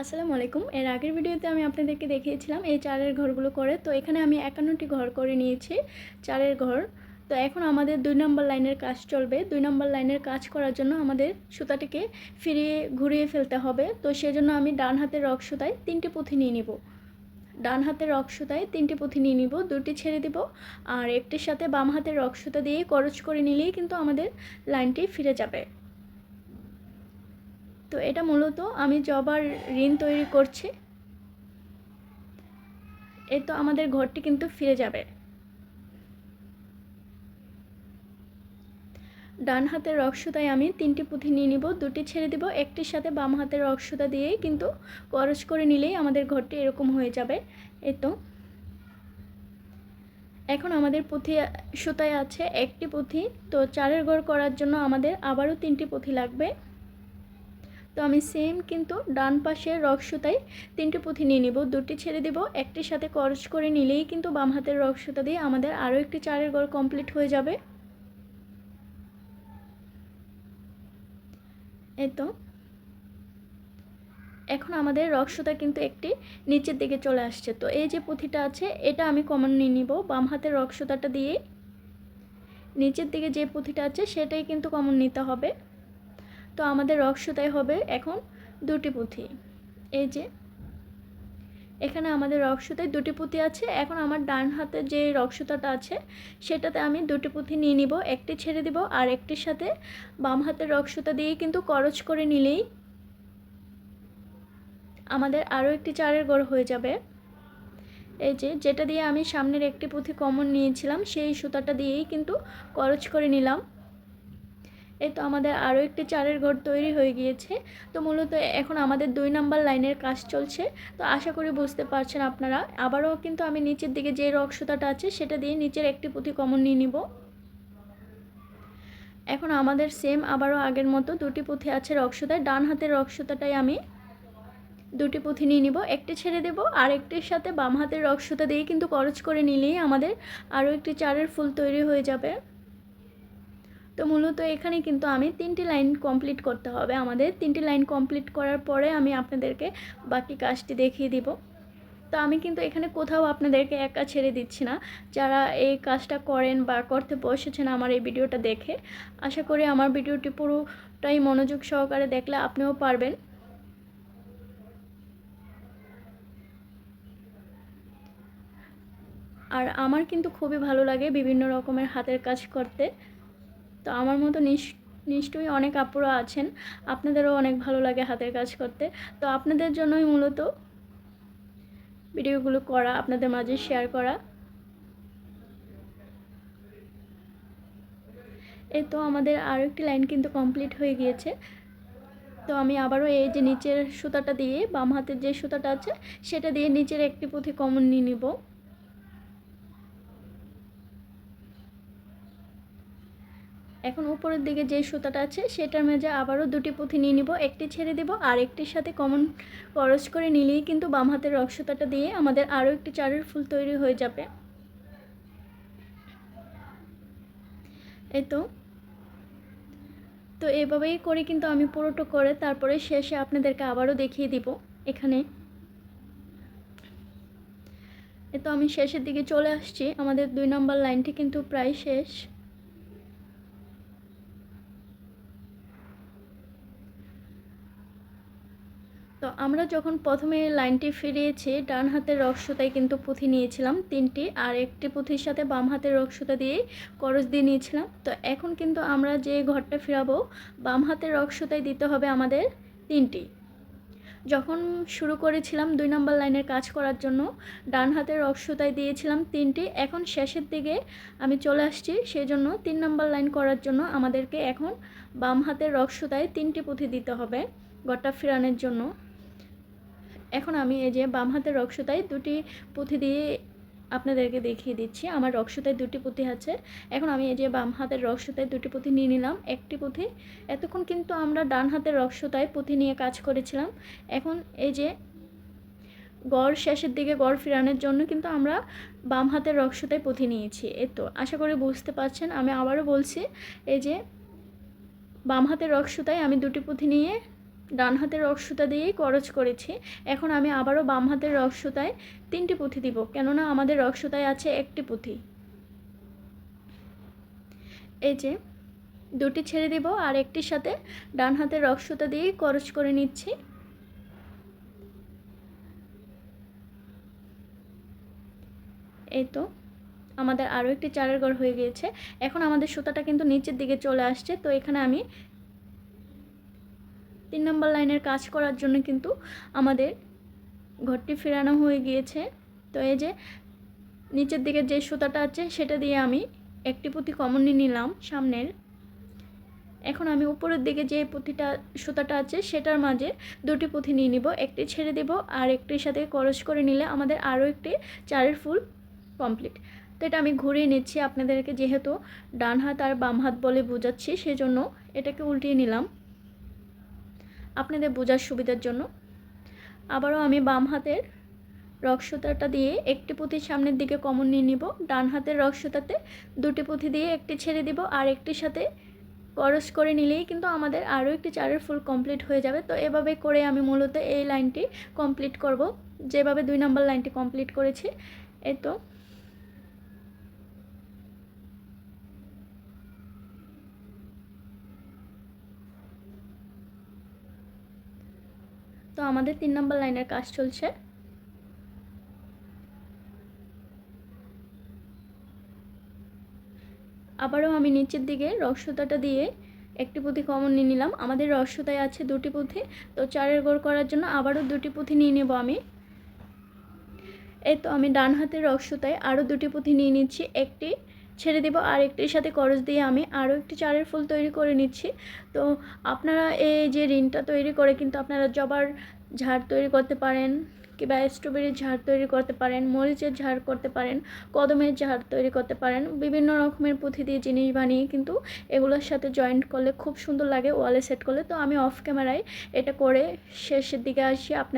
আসসালামু আলাইকুম। এর আগের ভিডিওতে আমি আপনাদেরকে দেখিয়েছিলাম এই চারের ঘরগুলো করে। তো এখানে আমি একান্নটি ঘর করে নিয়েছি চারের ঘর। তো এখন আমাদের দুই নম্বর লাইনের কাজ চলবে। দুই নম্বর লাইনের কাজ করার জন্য আমাদের সুতাটিকে ফিরিয়ে ঘুরিয়ে ফেলতে হবে। তো সেজন্য আমি ডান হাতের রক সুতায় তিনটি পুঁথি নিয়ে নিব। ডান হাতের রক সুতায় তিনটি পুঁথি নিয়ে নিব, দুটি ছেড়ে দিব আর একটির সাথে বাম হাতের রক সুতা দিয়ে করচ করে নিলেই কিন্তু আমাদের লাইনটি ফিরে যাবে। তো এটা মূলত আমি জবার ঋণ তৈরি করছি। এই তো আমাদের ঘরটি কিন্তু ফিরে যাবে। ডান হাতের রক্সুতায় আমি তিনটি পুঁথি নিয়ে নিব, দুটি ছেড়ে দিব, একটির সাথে বাম হাতের রক্সুতা দিয়েই কিন্তু করজ করে নিলেই আমাদের ঘরটি এরকম হয়ে যাবে। এই তো। এখন আমাদের পুঁথি সুতায় আছে একটি পুঁথি, তো চারের ঘর করার জন্য আমাদের আবারও তিনটি পুঁথি লাগবে। তো আমি সেম কিন্তু ডান পাশে রক সুতায় তিনটে পুঁথি নিয়ে নিব। দুটি ছেড়ে দিব, একটির সাথে করচ করে নিলেই কিন্তু বাম হাতের রক সুতা দিয়ে আমাদের আরও একটি চারের গড় কমপ্লিট হয়ে যাবে। এই তো। এখন আমাদের রক সুতা কিন্তু একটি নিচের দিকে চলে আসছে। তো এই যে পুঁথিটা আছে, এটা আমি কমন নিয়ে নিব। বাম হাতের রক সুতাটা দিয়ে নিচের দিকে যে পুঁথিটা আছে, সেটাই কিন্তু কমন নিতে হবে। তো আমাদের রক সুতায় হবে এখন দুটি পুঁথি। এই যে, এখানে আমাদের রক দুটি পুঁথি আছে। এখন আমার ডান হাতে যে রক আছে, সেটাতে আমি দুটি পুঁথি নিয়ে নিব। একটি ছেড়ে দিব আর একটির সাথে বাম হাতের রক সুতা দিয়ে কিন্তু করচ করে নিলেই আমাদের আরও একটি চারের গড় হয়ে যাবে। এই যে, যেটা দিয়ে আমি সামনের একটি পুঁথি কমন নিয়েছিলাম, সেই সুতাটা দিয়েই কিন্তু করচ করে নিলাম। এই তো আমাদের আরও একটি চারের ঘর তৈরি হয়ে গিয়েছে। তো মূলত এখন আমাদের দুই নাম্বার লাইনের কাজ চলছে। তো আশা করি বুঝতে পারছেন আপনারা। আবারও কিন্তু আমি নিচের দিকে যে রক সুতাটা আছে, সেটা দিয়ে নিচের একটি পুঁথি কমন নিয়ে নিব। এখন আমাদের সেম আবারও আগের মতো দুটি পুঁথি আছে রক্সুতায়। ডান হাতের রক্সুতাটাই আমি দুটি পুঁথি নিয়ে নিব। একটি ছেড়ে দেব আর একটির সাথে বাম হাতের রক্সুতা দিয়ে কিন্তু করচ করে নিলেই আমাদের আরও একটি চারের ফুল তৈরি হয়ে যাবে। তো মূলত এখানে কিন্তু আমি তিনটি লাইন কমপ্লিট করতে হবে। আমাদের তিনটি লাইন কমপ্লিট করার পরে আমি আপনাদেরকে বাকি কাজটি দেখিয়ে দিব। তো আমি কিন্তু এখানে কোথাও আপনাদেরকে একা ছেড়ে দিচ্ছি না। যারা এই কাজটা করেন বা করতে বসেছেন আমার এই ভিডিওটা দেখে, আশা করি আমার ভিডিওটি পুরোটাই মনোযোগ সহকারে দেখলে আপনিও পারবেন। আর আমার কিন্তু খুবই ভালো লাগে বিভিন্ন রকমের হাতের কাজ করতে। তো আমার মতো নিশ্চয়ই অনেক আপুরা আছেন। আপনাদেরও অনেক ভালো লাগে হাতের কাজ করতে। তো আপনাদের জন্যই মূলত ভিডিওগুলো করা, আপনাদের মাঝে শেয়ার করা। এই তো আমাদের আরও একটি লাইন কিন্তু কমপ্লিট হয়ে গিয়েছে। তো আমি আবারও এই যে নিচের সুতাটা দিয়ে বাম হাতের যে সুতাটা আছে, সেটা দিয়ে নিচের একটি পুঁথি কমন নিয়ে নিব। এখন উপরের দিকে যে সুতাটা আছে, সেটার মেজে আবারও দুটি পুঁথি নিয়ে নিব। একটি ছেড়ে দেব আর একটির সাথে কমন করস করে নিলেই কিন্তু বাম হাতের রক সুতাটা দিয়ে আমাদের আরও একটি চারের ফুল তৈরি হয়ে যাবে। এই তো। তো এভাবেই করে কিন্তু আমি পুরোটা করে তারপরে শেষে আপনাদেরকে আবারও দেখিয়ে দিব এখানে। এ তো আমি শেষের দিকে চলে আসছি। আমাদের দুই নম্বর লাইনটি কিন্তু প্রায় শেষ। তো আমরা যখন প্রথমে লাইনটি ফিরিয়েছি, ডান হাতের রক্সুতায় কিন্তু পুঁথি নিয়েছিলাম, তিনটি, আর একটি পুঁথির সাথে বাম হাতের রক্সুতা দিয়ে করজ দিয়ে নিয়েছিলাম। তো এখন কিন্তু আমরা যে ঘরটা ফিরাবো, বাম হাতের রক্সুতায় দিতে হবে আমাদের তিনটি। যখন শুরু করেছিলাম দুই নম্বর লাইনের কাজ করার জন্য, ডান হাতের রক্সুতায় দিয়েছিলাম তিনটি। এখন শেষের দিকে আমি চলে আসছি সেই জন্য তিন নম্বর লাইন করার জন্য আমাদেরকে এখন বাম হাতের রক্সুতায় তিনটি পুঁথি দিতে হবে ঘরটা ফেরানোর জন্য। এখন আমি এই যে বাম হাতের রক্সতায় দুটি পুঁথি দিয়ে আপনাদেরকে দেখিয়ে দিচ্ছি। আমার রক্সতায় দুটি পুঁথি আছে। এখন আমি এই যে বাম হাতের রক্সতায় দুটি পুঁথি নিয়ে নিলাম। একটি পুঁথি, এতক্ষণ কিন্তু আমরা ডান হাতের রক্সতায় পুঁথি নিয়ে কাজ করেছিলাম। এখন এই যে গড় শেষের দিকে, গড় ফেরানোর জন্য কিন্তু আমরা বাম হাতের রক্সতায় পুঁথি নিয়েছি। এই তো, আশা করি বুঝতে পারছেন। আমি আবারও বলছি, এই যে বাম হাতের রক্সতায় আমি দুটি পুঁথি নিয়ে ডান হাতের রক্সুতা দিয়েই করজ করেছি। এখন আমি আবারও বাম হাতের রক্সুতায় তিনটি পুঁথি দিব, কেননা আমাদের রক্সুতায় আছে একটি পুঁথি। এই যে, দুটি ছেড়ে দিব আর একটির সাথে ডান হাতের রক্সুতা দিয়েই করজ করে নিচ্ছি। এই তো, আমাদের আরও একটি চারের ঘর হয়ে গিয়েছে। এখন আমাদের সুতাটা কিন্তু নিচের দিকে চলে আসছে, তো এখানে আমি তিন নম্বর লাইনের কাজ করার জন্য কিন্তু আমাদের ঘরটি ফেরানো হয়ে গিয়েছে। তো এই যে নিচের দিকে যে সুতাটা আছে, সেটা দিয়ে আমি একটি পুঁথি কমনই নিলাম সামনের। এখন আমি উপরের দিকে যে পুঁথিটা সুতাটা আছে, সেটার মাঝে দুটি পুঁথি নিয়ে নিব। একটি ছেড়ে দেব আর একটির সাথে করস করে নিলে আমাদের আরও একটি চারের ফুল কমপ্লিট। তো এটা আমি ঘুরিয়ে নিচ্ছি আপনাদেরকে, যেহেতু ডান হাত আর বাম হাত বলে বোঝাচ্ছি, সেজন্য এটাকে উল্টিয়ে নিলাম। আপনাদের বোঝার সুবিধার জন্য। আবারও আমি বাম হাতের রক্সুতাটা দিয়ে একটি পুঁথির সামনের দিকে কমন নিয়ে নিব। ডান হাতের রক্সুতাতে দুটি পুঁথি দিয়ে একটি ছেড়ে দিব আর একটির সাথে করস করে নিলেই কিন্তু আমাদের আরও একটি চারের ফুল কমপ্লিট হয়ে যাবে। তো এভাবে করে আমি মূলত এই লাইনটি কমপ্লিট করব। যেভাবে দুই নম্বর লাইনটি কমপ্লিট করেছি, এই তো। তো আমাদের তিন নম্বর লাইনের কাজ চলছে। আবারও আমি নিচের দিকে রসুতাটা দিয়ে একটি পুঁথি কমন নিয়ে নিলাম। আমাদের রসুতায় আছে দুটি পুঁথি, তো চারের গোড় করার জন্য আবারও দুটি পুঁথি নিয়ে নেব আমি। এই তো আমি ডান হাতের রসুতায় আরও দুটি পুঁথি নিয়ে নিচ্ছি। একটি ছেড়ে দেবো। আর একটির সাথে করজ দিয়ে আমি আরও একটি চারের ফুল তৈরি করে নিচ্ছি। তো আপনারা এই যে রিনটা তৈরি করে কিন্তু আপনারা জবার ঝাড় তৈরি করতে পারেন, কিংবা স্ট্রবেরির ঝাড় তৈরি করতে পারেন, মরিচের ঝাড় করতে পারেন, কদমের ঝাড় তৈরি করতে পারেন, বিভিন্ন রকমের পুঁথি দিয়ে জিনিস বানিয়ে কিন্তু এগুলোর সাথে জয়েন্ট করলে খুব সুন্দর লাগে ওয়ালে সেট করলে। তো আমি অফ ক্যামেরায় এটা করে শেষের দিকে আসি। আপনার